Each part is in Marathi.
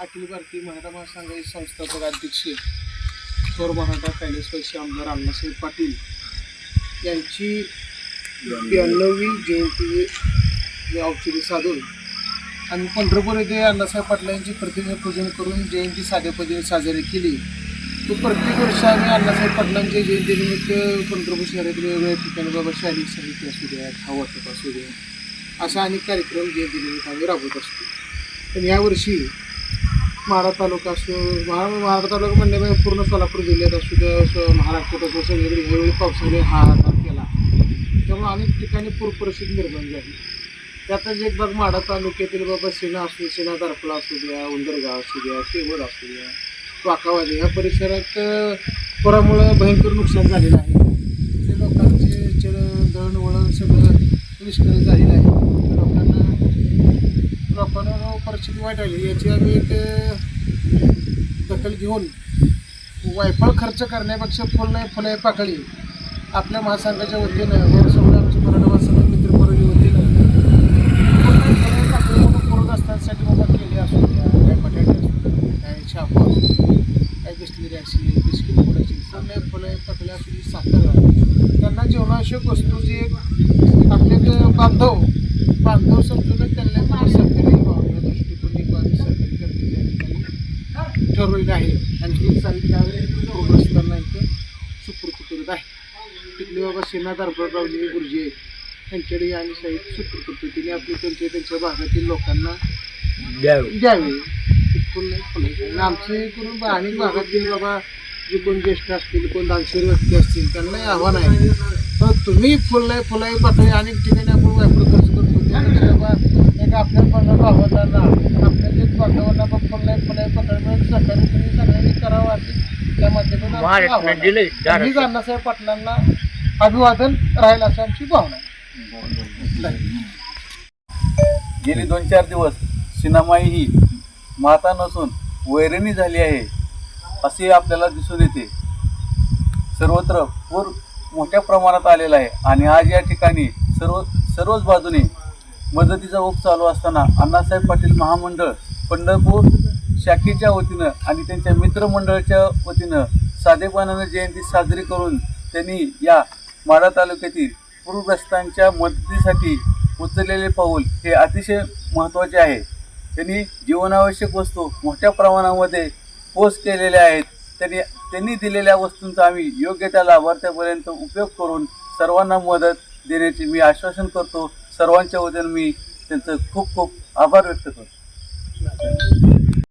अखिल भारतीय मराठा महासंघाचे संस्थापक अध्यक्ष थोर मराठा कायदेस्वशी आमदार अण्णासाहेब पाटील यांची ब्याण्णवी जयंती औषधी साधून आणि पंढरपूर येथे अण्णासाहेब पाटील यांची प्रतिमा पूजन करून जयंती साध्या पद्धतीने साजरी केली. तो प्रत्येक वर्षी आम्ही अण्णासाहेब पाटलांच्या जयंतीनिमित्त पंढरपूर शहरातील वेगवेगळ्या ठिकाणी बाबा शारीरिक साहित्य असू द्या खाऊ वाटप असू द्या असा अनेक कार्यक्रम जयंतीनिमित्त आम्ही राबवत असतो. पण यावर्षी माढा तालुका असो महा माढा तालुका म्हणजे पूर्ण सोलापूर जिल्ह्यात असू द्या असं महाराष्ट्रात असो सगळीकडे ह्यावेळी पावसाने हाहाकार केला. त्यामुळे अनेक ठिकाणी पूर परिस्थिती निर्माण झाली. त्यातच एक भाग माढा तालुक्यातील बाबा सेना असू सेना दारपला असू द्या उंदरगाव असू द्या केवळ असू द्या वाकावादी ह्या परिसरात पुरामुळं भयंकर नुकसान झालेलं आहे. ते लोकांचे चढ दळणवळण सगळं निष्क्रिय झालेलं आहे. लोकांना परिस्थिती वाईट आली. याची आम्ही एक दखल घेऊन वायफळ खर्च करण्यापेक्षा फुल नाही फुले पाकळी. आपल्या महासंघाच्या वतीनं वर सगळं आमची मराठा महासंघ मित्रपरिवारी वतीनं. फुल नाही फुले पाकळी म्हणून पूर्ण बाबा केली असू द्या काय बटाटे असू द्या काय छापा काय बिस्लेरी असेल बिस्किट फुलाची असेल फुले फुले पाकळी असू दे साखर त्यांना जीवनावश्यक वस्तू जे आपले बांधव बांधव समजून त्यांना सरकारी भावना दृष्टिकोन एक आम्ही सरकारी कर्तव्य या ठरवलेलं आहे. आणि ही साहित्य आम्ही पूर्वस्तांना इथं सुपूर्त करत आहे. तिथले बाबा सेना दरबाररावजी गुरुजी त्यांच्याकडे आम्ही साहित्य सुपूर्त तिने आपली त्यांच्या त्यांच्या भागातील लोकांना द्यावे. फुल आणि आमचे करून अनेक भागातील बाबा जे कोण ज्येष्ठ असतील कोण दानशूर व्यक्ती असतील त्यांनाही आव्हान आहे. तर तुम्ही फुल नाही फुल आहे पाठवले अनेक ठिकाणी आपण वापर खर्च करतो. त्यापेक्षा बाबा एक आपल्या पण भावताना आपल्या जे बांधवांना बघ फुल नाही फुल आहे पकडून सरकारने तुम्ही सगळ्यांनी करावं असे त्या माध्यमातून आमचं आव्हान आहे. मीच अण्णासाहेब पाटलांना अभिवादन राहील असं आमची भावना आहे. गेली दोन चार दिवस सिनेमाई ही माता नसून वैरणी झाली आहे असे आपल्याला दिसून येते. सर्वत्र पूर मोठ्या प्रमाणात आलेला आहे आणि आज या ठिकाणी सर्व सर्वच बाजूने मदतीचा ओघ चालू असताना अण्णासाहेब पाटील महामंडळ पंढरपूर शाखेच्या वतीनं आणि त्यांच्या मित्रमंडळाच्या वतीनं साधेपणानं जयंती साजरी करून त्यांनी या माढा तालुक्यातील पूरग्रस्तांच्या मदतीसाठी उचललेले पाऊल हे अतिशय महत्त्वाचे आहे. त्यांनी जीवनावश्यक वस्तू मोठ्या प्रमाणामध्ये पोस्ट केलेल्या आहेत. त्यांनी त्यांनी दिलेल्या वस्तूंचा आम्ही योग्य त्या लाभार्थ्यापर्यंत उपयोग करून सर्वांना मदत देण्याचे मी आश्वासन करतो. सर्वांच्या वतीनं मी त्यांचं खूप खूप आभार व्यक्त करतो.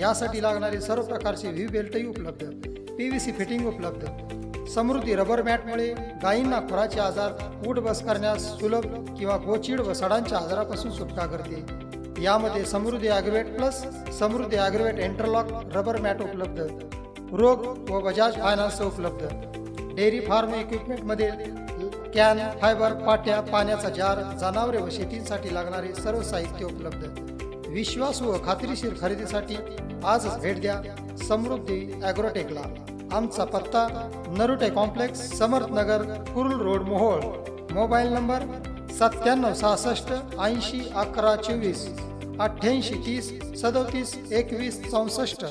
यासाठी लागणारे सर्व प्रकारचे व्ही बेल्टही उपलब्ध. पी व्ही सी फिटिंग उपलब्ध. समृद्धी रबर मॅटमुळे गायींना खुराचे आजार उठ बस करण्यास सुलभ किंवा गोचिड व सडांच्या आजारापासून सुटका करते. यामध्ये Samruddhi Agrovet plus Samruddhi Agrovet interlock rubber mat उपलब्ध. रोग व बजाज फायनान्स उपलब्ध. डेअरी फार्म इक्विपमेंटमध्ये कॅन फायबर पाट्या पाण्याचा जार जनावरे व शेतीसाठी लागणारे सर्व साहित्य उपलब्ध. विश्वास व खात्रीशीर खरेदीसाठी आजच भेट द्या समृद्धी ॲग्रोटेकला. आमचा पत्ता Narute complex Samarth Nagar Kurul road Mohol. Mobile number सत्त्याण्णव सहासष्ट ऐंशी अकरा चोवीस अठ्ठ्याऐंशी तीस सदोतीस एकवीस चौसष्ट.